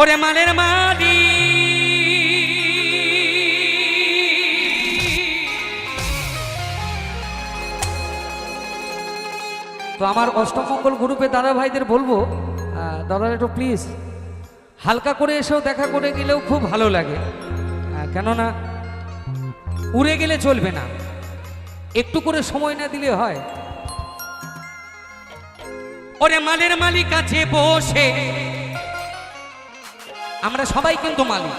ওরে মালের মালি তো আমার অষ্টমঙ্গল গ্রুপে দাদা ভাইদের বলব দাদা একটু প্লিজ হালকা করে এসেও দেখা করে গেলেও খুব ভালো লাগে। কেননা উড়ে গেলে চলবে না। একটু করে সময় না দিলে হয়। ওরে মালের মালিক আছে বসে। আমরা সবাই কিন্তু মালিক।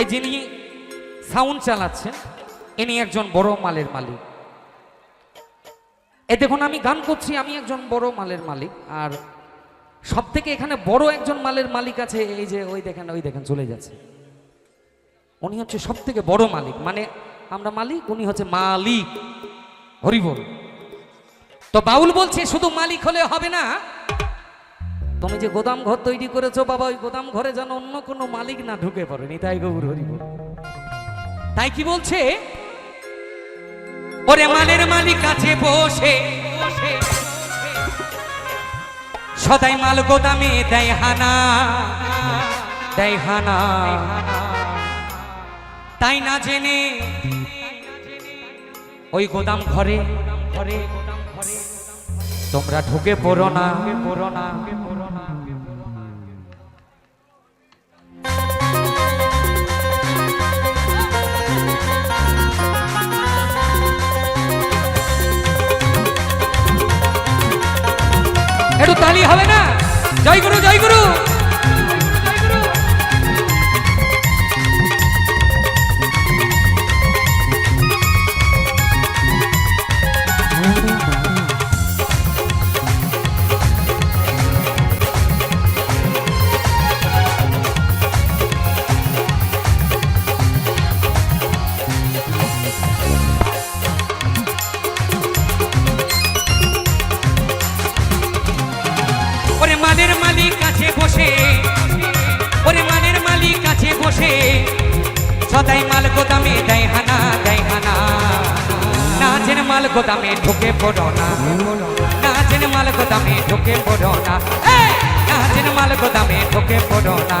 এই যিনি সাউন্ড চালাচ্ছেন, ইনি একজন বড় মালের মালিক। এ দেখুন, আমি গান করছি, আমি একজন বড় মালের মালিক। আর সব থেকে এখানে বড় একজন মালের মালিক আছে, এই যে, ওই দেখেন ওই দেখেন, চলে যাচ্ছে। উনি হচ্ছে সব থেকে বড় মালিক। মানে আমরা মালিক, উনি হচ্ছে মালিক। হরিবল তো বাউল বলছে, শুধু মালিক হলে হবে না তুমি যে গোদাম ঘর তৈরি করেছ, বাবা, ওই গোদাম ঘরে যেন অন্য কোনো মালিক না ঢুকে পড়ে নিতাই গৌর হরিবল তাই কি বলছে? ওরে মালের মালিক আছে, বসে সদাই মাল গোদামে দেয় হানা দেয় হানা। তাই না জেনে? ওই গোদাম ঘরে ঘরে তোমরা ঢুকে পড়ো না পড়ো না। তালি হবে না। জয় গুরু জয় গুরু। সদাই মাল গোদামে দেয় হানা দেয় হানা। নাচের মাল গোদামে ঢুকে পড়ো না। নাচের মাল গোদামে ঢুকে পড়ো না। না নাচের মাল গোদামে ঢুকে পড়ো না।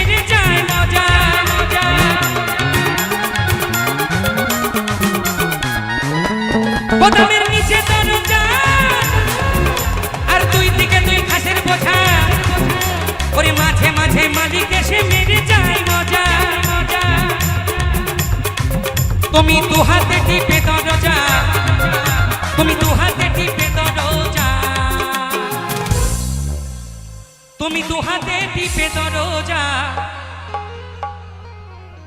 তুমি দু হাতে টিপে দরজা তুমি দু হাতে টিপে দরজা তুমি দু হাতে টিপে দরজা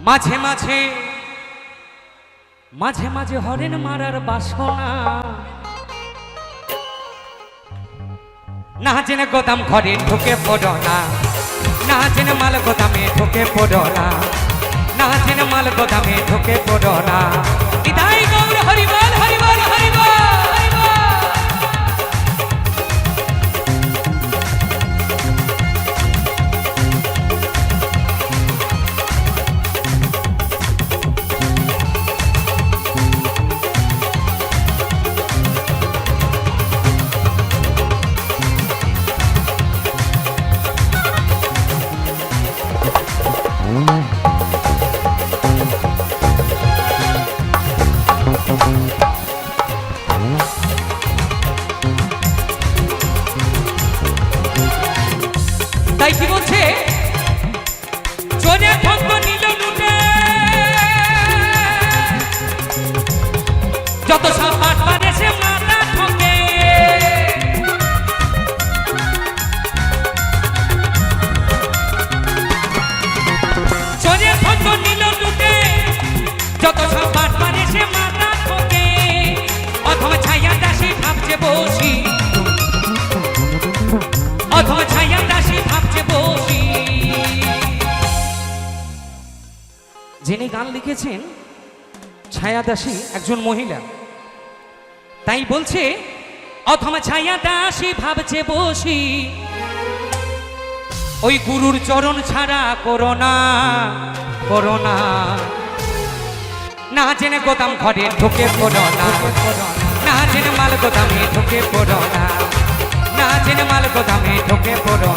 মাঝে মাঝে মাঝে মাঝে হরেন মারার বাসনা। না জেনে গোদাম ঘরে ঢুকে পড়ো না। না জেনে মাল গোদামে ঢুকে পড়ো না। জেনে মাল গোদামে ঢুকে পড়ো না। তাই কি বলছে? চোরে ভক্ত নিল লুটে। যত সব যিনি গান লিখেছেন ছায়া দাসী একজন মহিলা। তাই বলছে অথমা ছায়া দাসী ভাবছে বসি, ওই গুরুর চরণ ছাড়া করোনা করোনা না। জেনে গোদাম ঘরে ঢুকে পড়ো না জেনে মাল গোদামে ঢুকে পড়ো না জেনে মাল গোদামে ঢুকে পড়ো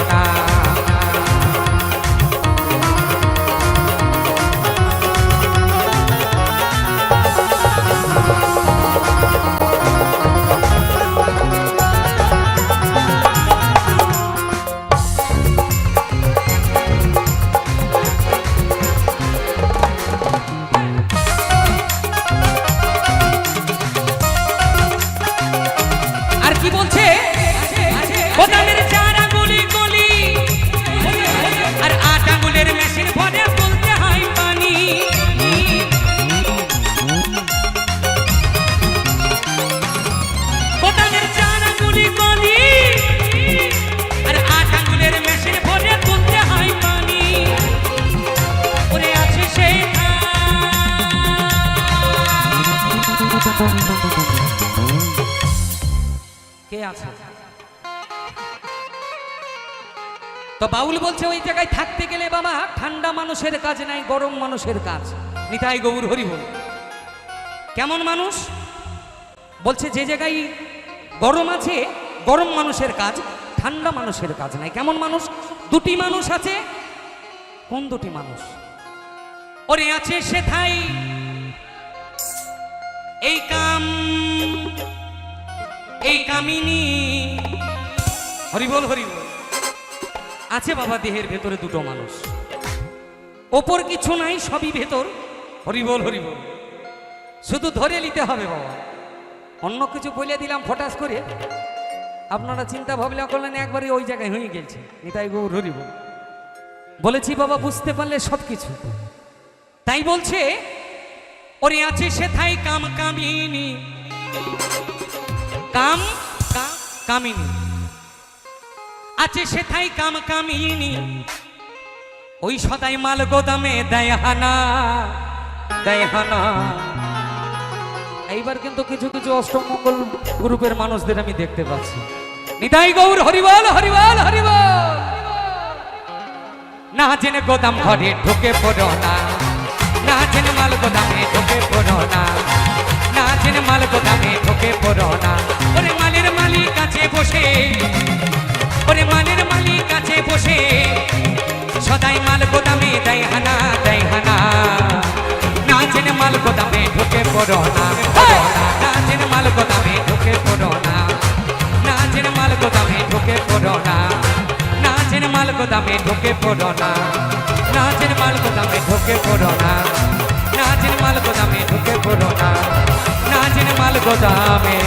কে আছে? তো বাউল বলছে, ওই জায়গায় থাকতে গেলে বাবা, ঠান্ডা মানুষের কাজ নাই, গরম মানুষের কাজ। নিতাই গৌর হরি বল। কেমন মানুষ? বলছে, যে জায়গায় গরম আছে, গরম মানুষের কাজ, ঠান্ডা মানুষের কাজ নাই। কেমন মানুষ? দুটি মানুষ আছে। কোন দুটি মানুষ? ওরে আছে সেথাই। এই কাম এই কামিনী। হরিবল হরিবল আছে বাবা, দেহের ভেতরে দুটো মানুষ। ওপর কিছু নাই, সবই ভেতর। হরিবল হরিবল শুধু ধরে নিতে হবে বাবা। অন্য কিছু বলে দিলাম ফটাস করে। আপনারা চিন্তা ভাবনা করলেন একবারই ওই জায়গায় হয়ে গেছে। নিতাই গৌর হরিবল বলেছি বাবা, বুঝতে পারলে সব কিছু তাই বলছে, ওরে আছে সেথাই কাম কামিনী। কাম কামিনী। আছে সেথাই কাম কামিনী। ওই সদাই মাল গোদামে দেয় হানা দেয় হানা এইবার কিন্তু কিছু কিছু অষ্টমঙ্গল গ্রুপের মানুষদের আমি দেখতে পাচ্ছি। নিতাই গৌর, হরিবল হরিবল হরিবল। না জেনে গোদাম ঘরে ঢুকে পড়ো না। না জেনে মাল গোদামে মাল গোদামে ঢুকে পড়ো না। না জেনে মাল গোদামে ঢুকে পড়ো না নাচের মাল গোদামে ঢুকে পড়ো না। নাচের মাল গোদামে ঢুকে পড়ো না। নাচের মাল গোদামে ঢুকে পড়ো না। নাচের মাল গোদামে